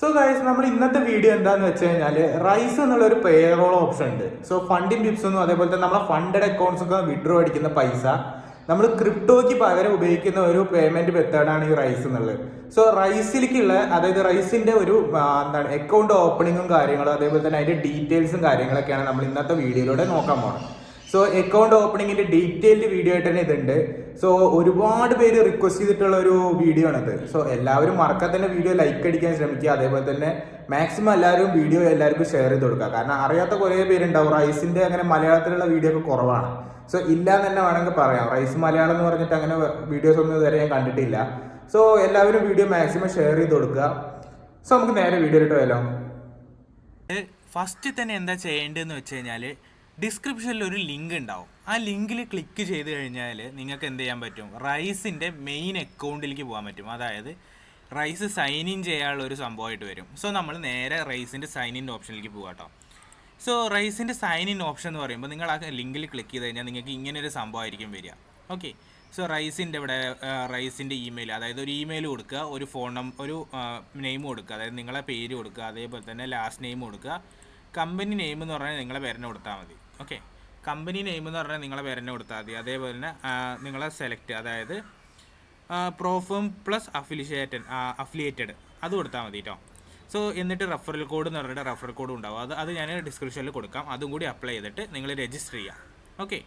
So guys നമ്മൾ ഇന്നത്തെ video എന്താന്ന് വെച്ച് കഴിഞ്ഞാൽ റൈസ് എന്നുള്ള ഒരു പേറോൾ ഓപ്ഷൻ ഉണ്ട് സോ ഫണ്ടിങ് ടിപ്സ് ഒന്നും അതേപോലെ തന്നെ നമ്മളെ ഫണ്ടഡ് അക്കൗണ്ട്സ് ഒക്കെ വിഡ്രോ അടിക്കുന്ന പൈസ നമ്മൾ ക്രിപ്റ്റോയ്ക്ക് പകരം ഉപയോഗിക്കുന്ന ഒരു പേയ്മെന്റ് മെത്തേഡാണ് ഈ റൈസ് എന്നുള്ളത്. സോ റൈസിലേക്കുള്ള അതായത് റൈസിന്റെ ഒരു എന്താണ് അക്കൗണ്ട് ഓപ്പണിങ്ങും കാര്യങ്ങളും അതേപോലെ തന്നെ അതിന്റെ ഡീറ്റെയിൽസും കാര്യങ്ങളൊക്കെയാണ് നമ്മൾ ഇന്നത്തെ വീഡിയോയിലൂടെ നോക്കാൻ പോകുന്നത് സോ അക്കൗണ്ട് ഓപ്പണിങ്ങിന്റെ ഡീറ്റെയിൽഡ് വീഡിയോ ആയിട്ട് തന്നെ ഇതുണ്ട്. സോ ഒരുപാട് പേര് റിക്വസ്റ്റ് ചെയ്തിട്ടുള്ള ഒരു വീഡിയോ ആണിത്. സോ എല്ലാവരും മറക്കാതെ തന്നെ വീഡിയോ ലൈക്ക് അടിക്കാൻ ശ്രമിക്കുക. അതേപോലെ തന്നെ മാക്സിമം എല്ലാവരും വീഡിയോ എല്ലാവർക്കും ഷെയർ ചെയ്ത് കൊടുക്കുക. കാരണം അറിയാത്ത കുറേ പേരുണ്ടാവും. റൈസിന്റെ അങ്ങനെ മലയാളത്തിലുള്ള വീഡിയോ ഒക്കെ കുറവാണ്. സോ ഇല്ല എന്ന് തന്നെ വേണമെങ്കിൽ പറയാം. റൈസ് മലയാളം എന്ന് പറഞ്ഞിട്ട് അങ്ങനെ വീഡിയോസ് ഒന്നും ഇതുവരെ ഞാൻ കണ്ടിട്ടില്ല. സോ എല്ലാവരും വീഡിയോ മാക്സിമം ഷെയർ ചെയ്ത് കൊടുക്കുക. സോ നമുക്ക് നേരെ വീഡിയോ ഇട്ട് വരാം ഫസ്റ്റ് തന്നെ എന്താ ചെയ്യേണ്ടതെന്ന് വെച്ച് കഴിഞ്ഞാൽ ഡിസ്ക്രിപ്ഷനിൽ ഒരു ലിങ്ക് ഉണ്ടാവും. ആ ലിങ്കിൽ ക്ലിക്ക് ചെയ്ത് കഴിഞ്ഞാൽ നിങ്ങൾക്ക് എന്ത് ചെയ്യാൻ പറ്റും? റൈസിന്റെ മെയിൻ അക്കൗണ്ടിലേക്ക് പോകാൻ പറ്റും. അതായത് റൈസ് സൈൻ ഇൻ ചെയ്യാനുള്ള ഒരു സംഭവമായിട്ട് വരും. സോ നമ്മൾ നേരെ റൈസിന്റെ സൈൻ ഇൻ ഓപ്ഷനിലേക്ക് പോകാം കേട്ടോ സോ റൈസിന്റെ സൈൻ ഇൻ ഓപ്ഷൻ എന്ന് പറയുമ്പോൾ നിങ്ങൾ ആ ലിങ്കിൽ ക്ലിക്ക് ചെയ്ത് കഴിഞ്ഞാൽ നിങ്ങൾക്ക് ഇങ്ങനെ ഒരു സംഭവമായിരിക്കും വരിക. ഓക്കെ സോ റൈസിന്റെ ഇവിടെ റൈസിന്റെ ഇമെയിൽ അതായത് ഒരു ഇമെയിൽ കൊടുക്കുക ഒരു ഫോൺ നമ്പർ ഒരു നെയിം കൊടുക്കുക. അതായത് നിങ്ങളെ പേര് കൊടുക്കുക അതേപോലെ തന്നെ ലാസ്റ്റ് നെയിം കൊടുക്കുക. കമ്പനി നെയിം എന്ന് പറഞ്ഞാൽ നിങ്ങളെ പേരിനെ കൊടുത്താൽ മതി. ഓക്കെ കമ്പനി നെയിം എന്ന് പറഞ്ഞാൽ നിങ്ങളെ പേരെന്നെ കൊടുത്താൽ മതി. അതേപോലെ തന്നെ നിങ്ങളെ സെലക്ട് അതായത് പ്രോഫം പ്ലസ് അഫിലിയേറ്റഡ് അഫിലിയേറ്റഡ് അത് കൊടുത്താൽ മതി കേട്ടോ സോ എന്നിട്ട് റെഫറൽ കോഡ് എന്ന് പറഞ്ഞിട്ട് റെഫറൽ കോഡ് ഉണ്ടാവും. അത് അത് ഞാൻ ഡിസ്ക്രിപ്ഷനിൽ കൊടുക്കാം. അതും കൂടി അപ്ലൈ ചെയ്തിട്ട് നിങ്ങൾ രജിസ്റ്റർ ചെയ്യുക ഓക്കെ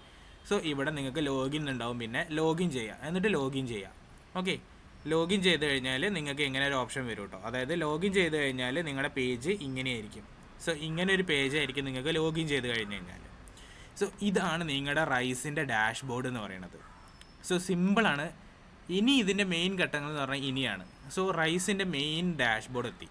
സോ ഇവിടെ നിങ്ങൾക്ക് ലോഗിൻ ഉണ്ടാവും. പിന്നെ ലോഗിൻ ചെയ്യുക എന്നിട്ട് ലോഗിൻ ചെയ്യാം. ഓക്കെ ലോഗിൻ ചെയ്ത് കഴിഞ്ഞാൽ നിങ്ങൾക്ക് ഇങ്ങനെ ഒരു ഓപ്ഷൻ വരും കേട്ടോ അതായത് ലോഗിൻ ചെയ്ത് കഴിഞ്ഞാൽ നിങ്ങളുടെ പേജ് ഇങ്ങനെയായിരിക്കും. സോ ഇങ്ങനെ ഒരു പേജ് ആയിരിക്കും നിങ്ങൾക്ക് ലോഗിൻ ചെയ്ത് കഴിഞ്ഞ് കഴിഞ്ഞാൽ സോ ഇതാണ് നിങ്ങളുടെ റൈസിന്റെ ഡാഷ്ബോർഡ് എന്ന് പറയുന്നത്. സോ സിമ്പിളാണ് ഇനി ഇതിന്റെ മെയിൻ ഘട്ടങ്ങൾ എന്ന് പറഞ്ഞാൽ ഇനിയാണ്. സോ റൈസിന്റെ മെയിൻ ഡാഷ്ബോർഡ് എത്തി.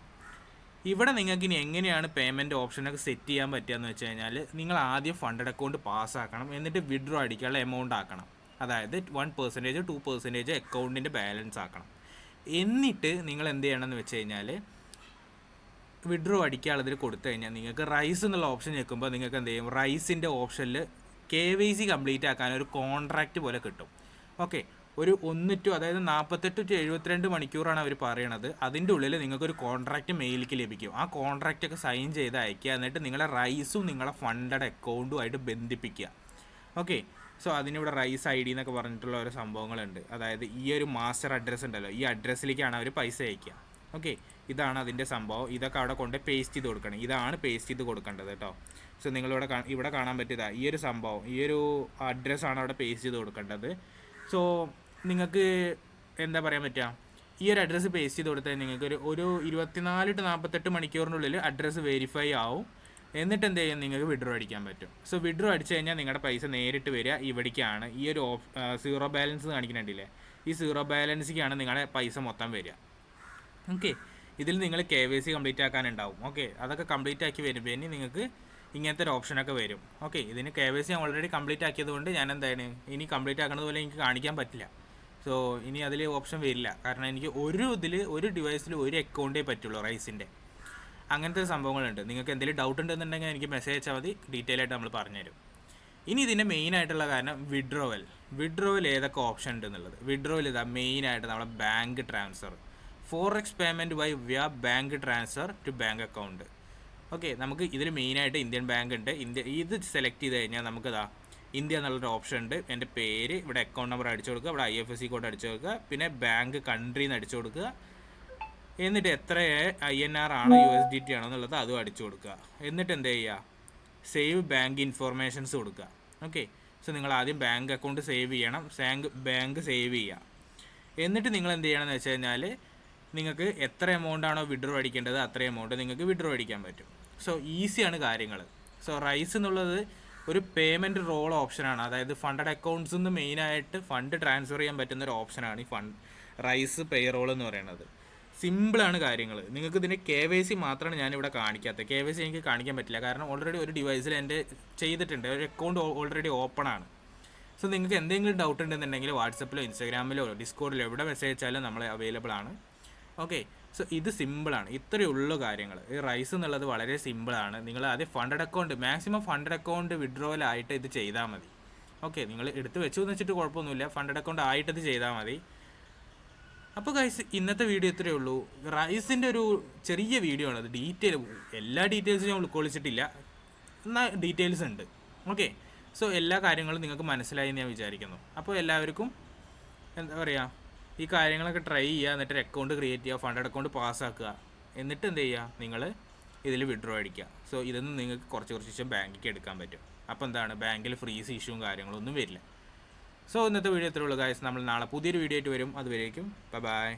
ഇവിടെ നിങ്ങൾക്ക് ഇനി എങ്ങനെയാണ് പേയ്മെന്റ് ഓപ്ഷനൊക്കെ സെറ്റ് ചെയ്യാൻ പറ്റുകയെന്ന് വെച്ച് കഴിഞ്ഞാൽ നിങ്ങൾ ആദ്യം ഫണ്ടഡ് അക്കൗണ്ട് പാസ്സാക്കണം എന്നിട്ട് വിഡ്രോ അടിക്കാനുള്ള എമൗണ്ട് ആക്കണം. അതായത് വൺ പെർസെന്റേജ് ടു പെർസെന്റേജ് അക്കൗണ്ടിന്റെ ബാലൻസ് ആക്കണം. എന്നിട്ട് നിങ്ങൾ എന്ത് ചെയ്യണമെന്ന് വെച്ച് കഴിഞ്ഞാൽ വിഡ്രോ അടിക്കാനുള്ളതിൽ കൊടുത്തു കഴിഞ്ഞാൽ നിങ്ങൾക്ക് റൈസ് എന്നുള്ള ഓപ്ഷൻ ഞെക്കുമ്പോൾ നിങ്ങൾക്ക് എന്ത് ചെയ്യും? റൈസിന്റെ ഓപ്ഷനിൽ കെ വൈ സി കംപ്ലീറ്റ് ആക്കാൻ ഒരു കോൺട്രാക്റ്റ് പോലെ കിട്ടും. ഓക്കെ ഒരു ഒന്ന് ടു അതായത് നാൽപ്പത്തെട്ട് ടു എഴുപത്തിരണ്ട് മണിക്കൂറാണ് അവർ പറയണത്. അതിന്റെ ഉള്ളിൽ നിങ്ങൾക്കൊരു കോൺട്രാക്റ്റ് മെയിലേക്ക് ലഭിക്കും. ആ കോൺട്രാക്റ്റ് ഒക്കെ സൈൻ ചെയ്ത് അയക്കുക എന്നിട്ട് നിങ്ങളെ റൈസും നിങ്ങളെ ഫണ്ടഡ് അക്കൗണ്ടുമായിട്ട് ബന്ധിപ്പിക്കുക. ഓക്കെ സോ അതിനിവിടെ റൈസ് ഐ ഡി എന്നൊക്കെ പറഞ്ഞിട്ടുള്ള ഓരോ സംഭവങ്ങളുണ്ട്. അതായത് ഈ ഒരു മാസ്റ്റർ അഡ്രസ്സ് ഉണ്ടല്ലോ. ഈ അഡ്രസ്സിലേക്കാണ് അവർ പൈസ അയക്കുക ഓക്കെ ഇതാണ് അതിന്റെ സംഭവം. ഇതൊക്കെ അവിടെ കൊണ്ട് പേസ്റ്റ് ചെയ്ത് കൊടുക്കണം. ഇതാണ് പേസ്റ്റ് ചെയ്ത് കൊടുക്കേണ്ടത് കേട്ടോ. സോ നിങ്ങളിവിടെ ഇവിടെ കാണാൻ പറ്റിയതാ. ഈ ഒരു സംഭവം. ഈ ഒരു അഡ്രസ്സാണ് അവിടെ പേസ്റ്റ് ചെയ്ത് കൊടുക്കേണ്ടത്. സോ നിങ്ങൾക്ക് എന്താ പറയാൻ പറ്റുക? ഈ ഒരു അഡ്രസ്സ് പേസ്റ്റ് ചെയ്ത് കൊടുത്താൽ നിങ്ങൾക്ക് ഒരു ഒരു ഇരുപത്തിനാല് ടു നാൽപ്പത്തെട്ട് മണിക്കൂറിനുള്ളിൽ അഡ്രസ്സ് വെരിഫൈ ആവും. എന്നിട്ട് എന്ത് ചെയ്യും? നിങ്ങൾക്ക് വിഡ്രോ അടിക്കാൻ പറ്റും. സോ വിഡ്രോ അടിച്ചു കഴിഞ്ഞാൽ നിങ്ങളുടെ പൈസ നേരിട്ട് വരിക ഇവിടേക്കാണ്. ഈ ഒരു ഓഫ് സീറോ ബാലൻസ് കാണിക്കുന്നുണ്ടല്ലേ? ഈ സീറോ ബാലൻസിക്കാണ് നിങ്ങളുടെ പൈസ മൊത്തം വരിക. ഓക്കെ ഇതിൽ നിങ്ങൾ കെ വൈ സി കംപ്ലീറ്റ് ആക്കാനുണ്ടാവും. ഓക്കെ അതൊക്കെ കംപ്ലീറ്റ് ആക്കി വരുമ്പോൾ ഇനി നിങ്ങൾക്ക് ഇങ്ങനത്തെ ഒരു ഓപ്ഷനൊക്കെ വരും. ഓക്കെ ഇതിന് K Y C already complete ആക്കിയതുകൊണ്ട് ഞാൻ എന്താണ് ഇനി കംപ്ലീറ്റ് ആക്കുന്നത് പോലെ എനിക്ക് കാണിക്കാൻ പറ്റില്ല. സോ ഇനി അതിൽ ഓപ്ഷൻ വരില്ല. കാരണം എനിക്ക് ഒരു ഇതിൽ ഒരു ഡിവൈസിൽ ഒരു അക്കൗണ്ടേ പറ്റുള്ളൂ റൈസിന്റെ അങ്ങനത്തെ സംഭവങ്ങളുണ്ട്. നിങ്ങൾക്ക് എന്തെങ്കിലും ഡൗട്ട് ഉണ്ടെന്നുണ്ടെങ്കിൽ എനിക്ക് മെസ്സേജ് അയച്ചാൽ മതി. ഡീറ്റെയിൽ ആയിട്ട് നമ്മൾ പറഞ്ഞുതരും. ഇനി ഇതിന്റെ മെയിൻ ആയിട്ടുള്ള കാരണം വിഡ്രോവൽ വിഡ്രോവൽ ഏതൊക്കെ ഓപ്ഷൻ ഉണ്ട് എന്നുള്ളത്? വിഡ്രോവൽ ഇതാ മെയിൻ ആയിട്ട് നമ്മുടെ bank transfer forex payment by via bank transfer to bank account okay നമുക്ക് ഇതിൽ മെയിനായിട്ട് ഇന്ത്യൻ ബാങ്ക് ഉണ്ട്. ഇന്ത്യ ഇത് സെലക്ട് ചെയ്ത് കഴിഞ്ഞാൽ നമുക്കിതാ ഇന്ത്യ എന്നുള്ളൊരു ഓപ്ഷൻ ഉണ്ട്. എന്റെ പേര് ഇവിടെ അക്കൗണ്ട് നമ്പർ അടിച്ചു കൊടുക്കുക. ഇവിടെ I F S C code അടിച്ചു കൊടുക്കുക. പിന്നെ ബാങ്ക് കൺട്രി എന്ന് അടിച്ചു കൊടുക്കുക. എന്നിട്ട് എത്ര ഐ എൻ ആർ ആണോ യു എസ് ഡി ടി ആണോ എന്നുള്ളത് അതും അടിച്ചു കൊടുക്കുക. എന്നിട്ട് എന്ത് ചെയ്യുക? സേവ് ബാങ്ക് ഇൻഫോർമേഷൻസ് കൊടുക്കുക. ഓക്കെ സോ നിങ്ങൾ ആദ്യം ബാങ്ക് അക്കൗണ്ട് സേവ് ചെയ്യണം. ബാങ്ക് സേവ് ചെയ്യുക. എന്നിട്ട് നിങ്ങൾ എന്ത് ചെയ്യണമെന്ന് വെച്ച് കഴിഞ്ഞാൽ നിങ്ങൾക്ക് എത്ര എമൗണ്ട് ആണോ വിഡ്രോ അടിക്കേണ്ടത് അത്ര എമൗണ്ട് നിങ്ങൾക്ക് വിഡ്രോ അടിക്കാൻ പറ്റും. സോ ഈസിയാണ് കാര്യങ്ങൾ. സോ റൈസ് എന്നുള്ളത് ഒരു പേയ്മെന്റ് റോൾ ഓപ്ഷനാണ് അതായത് ഫണ്ടഡ് അക്കൗണ്ട്സിൽ നിന്ന് മെയിനായിട്ട് ഫണ്ട് ട്രാൻസ്ഫർ ചെയ്യാൻ പറ്റുന്ന ഒരു ഓപ്ഷനാണ് ഈ ഫണ്ട് റൈസ് പേ റോൾ എന്ന് പറയുന്നത്. സിമ്പിളാണ് കാര്യങ്ങൾ. നിങ്ങൾക്ക് ഇതിന്റെ കെ വൈ സി മാത്രമാണ് ഞാനിവിടെ കാണിക്കാത്തത്. കെ വൈ സി എനിക്ക് കാണിക്കാൻ പറ്റില്ല. കാരണം ഓൾറെഡി ഒരു ഡിവൈസിൽ എന്റെ ചെയ്തിട്ടുണ്ട്. ഒരു അക്കൗണ്ട് ഓൾറെഡി ഓപ്പൺ ആണ്. സോ നിങ്ങൾക്ക് എന്തെങ്കിലും ഡൗട്ട് ഉണ്ടെന്നുണ്ടെങ്കിൽ വാട്സപ്പിലോ ഇൻസ്റ്റാഗ്രാമിലോ ഡിസ്കോഡിലോ എവിടെ മെസ്സേജ് അയച്ചാലും നമ്മൾ അവൈലബിൾ ആണ്. ഓക്കെ സോ ഇത് സിമ്പിളാണ് ഇത്രയേ ഉള്ളൂ കാര്യങ്ങൾ ഈ റൈസ് എന്നുള്ളത് വളരെ സിമ്പിളാണ് നിങ്ങൾ ആദ്യം funded account maximum funded account വിഡ്രോവലായിട്ട് ഇത് ചെയ്താൽ മതി. ഓക്കെ നിങ്ങൾ എടുത്ത് വെച്ചു എന്ന് വെച്ചിട്ട് കുഴപ്പമൊന്നുമില്ല. ഫണ്ടഡ് അക്കൗണ്ട് ആയിട്ട് ഇത് ചെയ്താൽ മതി. അപ്പോൾ ഗൈസ് ഇന്നത്തെ വീഡിയോ ഇത്രയേ ഉള്ളൂ. റൈസിന്റെ ഒരു ചെറിയ വീഡിയോ ആണ്. അത് ഡീറ്റെയിൽ എല്ലാ ഡീറ്റെയിൽസും ഞാൻ ഉൾക്കൊള്ളിച്ചിട്ടില്ല. എന്നാൽ ഡീറ്റെയിൽസ് ഉണ്ട്. ഓക്കെ സോ എല്ലാ കാര്യങ്ങളും നിങ്ങൾക്ക് മനസ്സിലായി എന്ന് ഞാൻ വിചാരിക്കുന്നു. അപ്പോൾ എല്ലാവർക്കും എന്താ പറയുക ഈ കാര്യങ്ങളൊക്കെ ട്രൈ ചെയ്യുക എന്നിട്ട് ഒരു അക്കൗണ്ട് ക്രിയേറ്റ് ചെയ്യുക ഫണ്ട് അക്കൗണ്ട് പാസ്സാക്കുക എന്നിട്ട് എന്ത് ചെയ്യുക? നിങ്ങൾ ഇതിൽ വിഡ്രോ അടിക്കുക. സോ ഇതൊന്നും നിങ്ങൾക്ക് കുറച്ച് കുറച്ച് ശേഷം ബാങ്കിലേക്ക് എടുക്കാൻ പറ്റും. അപ്പോൾ എന്താണ്? ബാങ്കിൽ ഫ്രീസ് ഇഷ്യൂവും കാര്യങ്ങളൊന്നും വരില്ല. സോ ഇന്നത്തെ വീഡിയോ ഇത്രയുള്ളൂ ഗായ്സ് നമ്മൾ നാളെ പുതിയൊരു വീഡിയോ ആയിട്ട് വരും. അതുവരേക്കും ബൈ ബൈ